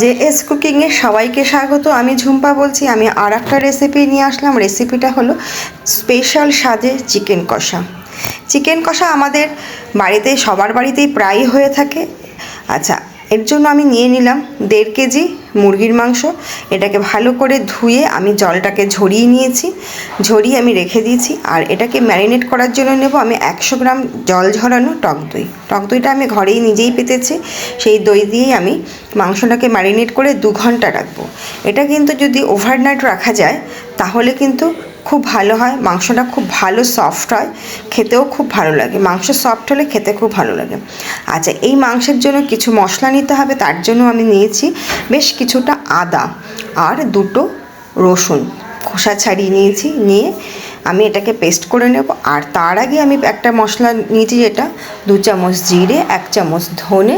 যে এস কুকিংয়ে সবাইকে স্বাগত। আমি ঝুম্পা বলছি, আমি আর একটা রেসিপি নিয়ে আসলাম। রেসিপিটা হলো স্পেশাল স্বাদে চিকেন কষা। চিকেন কষা আমাদের বাড়িতে, সবার বাড়িতেই প্রায়ই হয়ে থাকে। আচ্ছা এর জন্য আমি নিয়ে নিলাম দেড় কেজি মুরগির মাংস। এটাকে ভালো করে ধুয়ে আমি জলটাকে ঝরিয়ে নিয়েছি। ঝরিয়ে আমি রেখে দিয়েছি। আর এটাকে ম্যারিনেট করার জন্য নেব আমি একশো গ্রাম জল ঝরানো টক দই। টক দইটা আমি ঘরেই নিজেই পেতেছি। সেই দই দিয়েই আমি মাংসটাকে ম্যারিনেট করে দু ঘণ্টা রাখব। এটা কিন্তু যদি ওভারনাইট রাখা যায়, তাহলে কিন্তু খুব ভালো হয়, মাংসটা খুব ভালো সফট হয়, খেতেও খুব ভালো লাগে। মাংস সফট হলে খেতে খুব ভালো লাগে। আচ্ছা এই মাংসের জন্য কিছু মশলা নিতে হবে, তার জন্য আমি নিয়েছি বেশ কিছুটা আদা আর দুটো রসুন। খোসা ছাড়িয়ে নিয়েছি, নিয়ে আমি এটাকে পেস্ট করে নেব। আর তার আগে আমি একটা মশলা নিয়েছি যেটা, দু চামচ জিরে, এক চামচ ধনে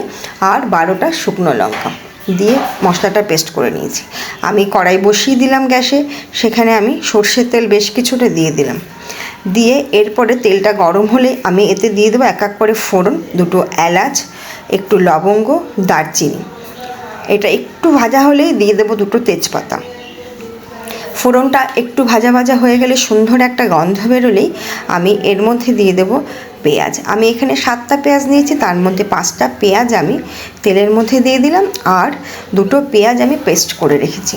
আর বারোটা শুকনো লঙ্কা। দিয়ে মশলাটা পেস্ট করে নিয়েছি। আমি কড়াই বসিয়ে দিলাম গ্যাসে, সেখানে আমি সর্ষের তেল বেশ কিছুটা দিয়ে দিলাম। দিয়ে এরপরে তেলটা গরম হলে আমি এতে দিয়ে দেবো এক এক করে ফোড়ন, দুটো এলাচ, একটু লবঙ্গ, দারচিনি। এটা একটু ভাজা হলেই দিয়ে দেবো দুটো তেজপাতা। ফোড়নটা একটু ভাজা ভাজা হয়ে গেলে সুন্দর একটা গন্ধ বেরোলেই আমি এর মধ্যে দিয়ে দেব পেঁয়াজ। আমি এখানে সাতটা পেঁয়াজ নিয়েছি, তার মধ্যে পাঁচটা পেঁয়াজ আমি তেলের মধ্যে দিয়ে দিলাম আর দুটো পেঁয়াজ আমি পেস্ট করে রেখেছি।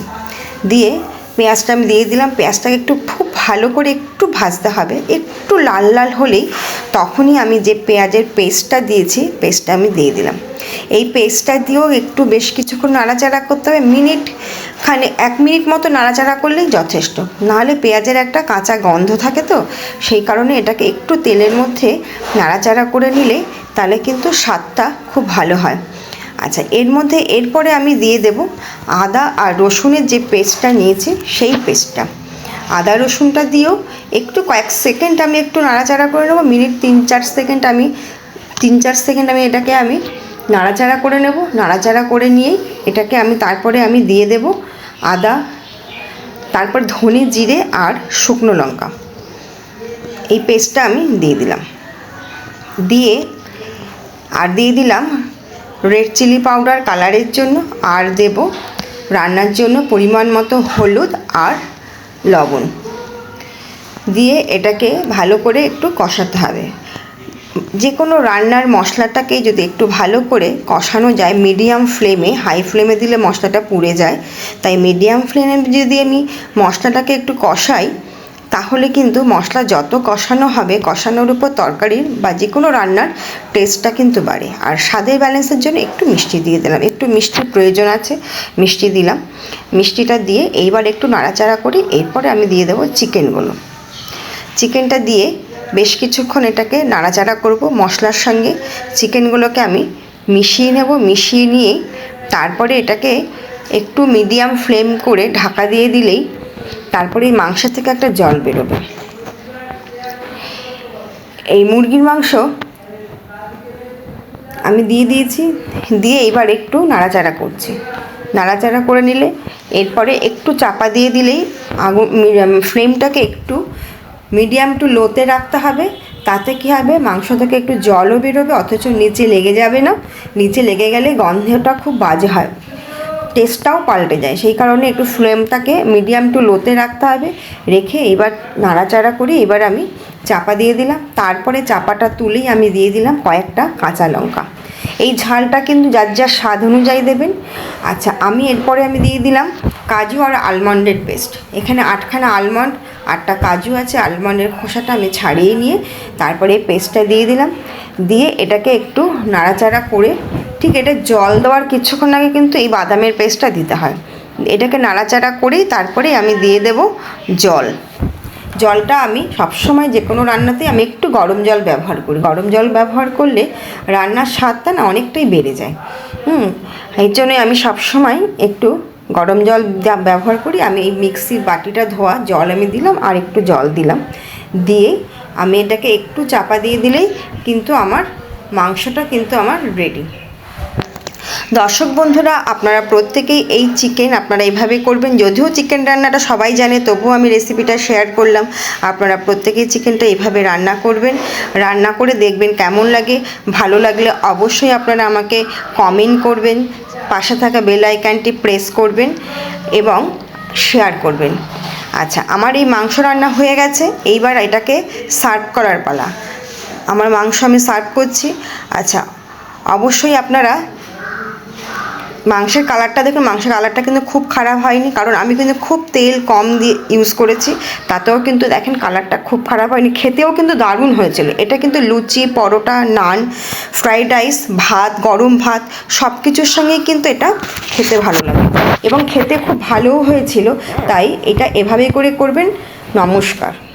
দিয়ে পেঁয়াজটা আমি দিয়ে দিলাম, পেঁয়াজটাকে একটু খুব ভালো করে একটু ভাজতে হবে, একটু লাল লাল হলেই তখনই আমি যে পেঁয়াজের পেস্টটা দিয়েছি, পেস্টটা আমি দিয়ে দিলাম। এই পেস্টটা দিয়েও একটু বেশ কিছুক্ষণ নাড়াচাড়া করতে হবে, মিনিট খানে এক মিনিট মতো নাড়াচাড়া করলেই যথেষ্ট। নাহলে পেঁয়াজের একটা কাঁচা গন্ধ থাকে তো, সেই কারণে এটাকে একটু তেলের মধ্যে নাড়াচাড়া করে নিলে তাহলে কিন্তু স্বাদটা খুব ভালো হয়। আচ্ছা এর মধ্যে এরপরে আমি দিয়ে দেব আদা আর রসুনের যে পেস্টটা নিয়েছি, সেই পেস্টটা। আদা রসুনটা দিয়েও একটু কয়েক সেকেন্ড আমি একটু নাড়াচাড়া করে নেব, মিনিট তিন চার সেকেন্ড আমি, তিন চার সেকেন্ড আমি এটাকে আমি নাড়াচাড়া করে নেব। নাড়াচাড়া করে নিয়েই এটাকে আমি তারপরে আমি দিয়ে দেব আদা, তারপর ধনে জিরে আর শুকনো লঙ্কা। এই পেস্টটা আমি দিয়ে দিলাম। দিয়ে আর দিয়ে দিলাম রেড চিলি পাউডার কালারের জন্য, আর দেব রান্নার জন্য পরিমাণ মতো হলুদ আর লবণ। দিয়ে এটাকে ভালো করে একটু কষাতে হবে। যে কোনো রান্নার মশলাটাকে যদি একটু ভালো করে কষানো যায় মিডিয়াম ফ্লেমে হাই ফ্লেমে দিলে মশলাটা পুড়ে যায়। তাই মিডিয়াম ফ্লেমে যদি আমি মশলাটাকে একটু কষাই, তাহলে কিন্তু মশলা যত কষানো হবে, কষানোর উপর তরকারির বা যে কোনো রান্নার টেস্টটা কিন্তু বাড়ে। আর স্বাদের ব্যালেন্সের জন্য একটু মিষ্টি দিয়ে দিলাম। একটু মিষ্টির প্রয়োজন আছে, মিষ্টি দিলাম। মিষ্টিটা দিয়ে এইবার একটু নাড়াচাড়া করি এরপরে আমি দিয়ে দেবো চিকেনগুলো চিকেনটা দিয়ে বেশ কিছুক্ষণ এটাকে নাড়াচাড়া করব মশলার সঙ্গে। চিকেনগুলোকে আমি মিশিয়ে নেব, মিশিয়ে নিয়ে তারপরে এটাকে একটু মিডিয়াম ফ্লেম করে ঢাকা দিয়ে দিলেই তারপরে এই মাংস থেকে একটা জল বেরোবে। এই মুরগির মাংস আমি দিয়ে দিয়েছি, দিয়ে এবার একটু নাড়াচাড়া করছি। নাড়াচাড়া করে নিলে এরপরে একটু চাপা দিয়ে দিলেই আগুন ফ্লেমটাকে একটু মিডিয়াম টু লোতে রাখতে হবে, তাতে কী হবে? মাংস থেকে একটু জলও বেরোবে, অথচ নিচে লেগে যাবে না। নিচে লেগে গেলে গন্ধটা খুব বাজে হয়। টেস্টটাও পাল্টে যায়। সেই কারণে একটু ফ্লেমটাকে মিডিয়াম টু লোতে রাখতে হবে। রেখে এবার নাড়াচাড়া করে এবার আমি চাপা দিয়ে দিলাম। তারপরে চাপাটা তুলেই আমি দিয়ে দিলাম কয়েকটা কাঁচা লঙ্কা। এই ঝালটা কিন্তু যার যার স্বাদ অনুযায়ী দেবেন। আচ্ছা আমি এরপরে আমি দিয়ে দিলাম কাজু আর আলমন্ডের পেস্ট এখানে আটখানা আলমন্ড আটটা কাজু আছে আলমন্ডের খোসাটা আমি ছাড়িয়ে নিয়ে তারপরে এই পেস্টটা দিয়ে দিলাম। দিয়ে এটাকে একটু নাড়াচাড়া করে, ঠিক এটা জল দেওয়ার কিছুক্ষণ আগে কিন্তু এই বাদামের পেস্টটা দিতে হয়। এটাকে নাড়াচাড়া করেই তারপরে আমি দিয়ে দেব জল। জলটা আমি সবসময় যে কোনো রান্নাতে আমি একটু গরম জল ব্যবহার করি। গরম জল ব্যবহার করলে রান্নার স্বাদটা না অনেকটাই বেড়ে যায়। হুম এই জন্যই আমি সবসময় একটু গরম জল ব্যবহার করি, আমি এই মিক্সির বাটিটা ধোয়া, জল আমি দিলাম আর একটু জল দিলাম। দিয়ে আমি এটাকে একটু চাপা দিয়ে দিলেই কিন্তু আমার মাংসটা কিন্তু আমার রেডি দর্শক বন্ধুরা, আপনারা প্রত্যেকেই এই চিকেন আপনারা এইভাবে করবেন, যদিও চিকেন রান্নাটা সবাই জানে, তবুও আমি রেসিপিটা শেয়ার করলাম। আপনারা প্রত্যেকেই চিকেনটা এইভাবে রান্না করবেন, রান্না করে দেখবেন কেমন লাগে। ভালো লাগলে অবশ্যই আপনারা আমাকে কমেন্ট করবেন, পাশে থাকা বেল আইকনটি প্রেস করবেন এবং শেয়ার করবেন। আচ্ছা আমার এই মাংস রান্না হয়ে গেছে, এইবার এটাকে সার্ভ করার পালা। আমার মাংস আমি সার্ভ করছি। আচ্ছা অবশ্যই আপনারা মাংসের কালারটা দেখুন, মাংসের কালারটা কিন্তু খুব খারাপ হয়নি, কারণ আমি কিন্তু খুব তেল কম দিয়ে ইউজ করেছি, তাতেও কিন্তু দেখেন কালারটা খুব খারাপ হয়নি, খেতেও কিন্তু দারুণ হয়েছিল। এটা কিন্তু লুচি, পরোটা, নান ফ্রাইড রাইস ভাত, গরম ভাত সব কিছুর সঙ্গেই কিন্তু এটা খেতে ভালো লাগে। এবং খেতে খুব ভালোও হয়েছিল, তাই এটা এভাবে করে করবেন। নমস্কার।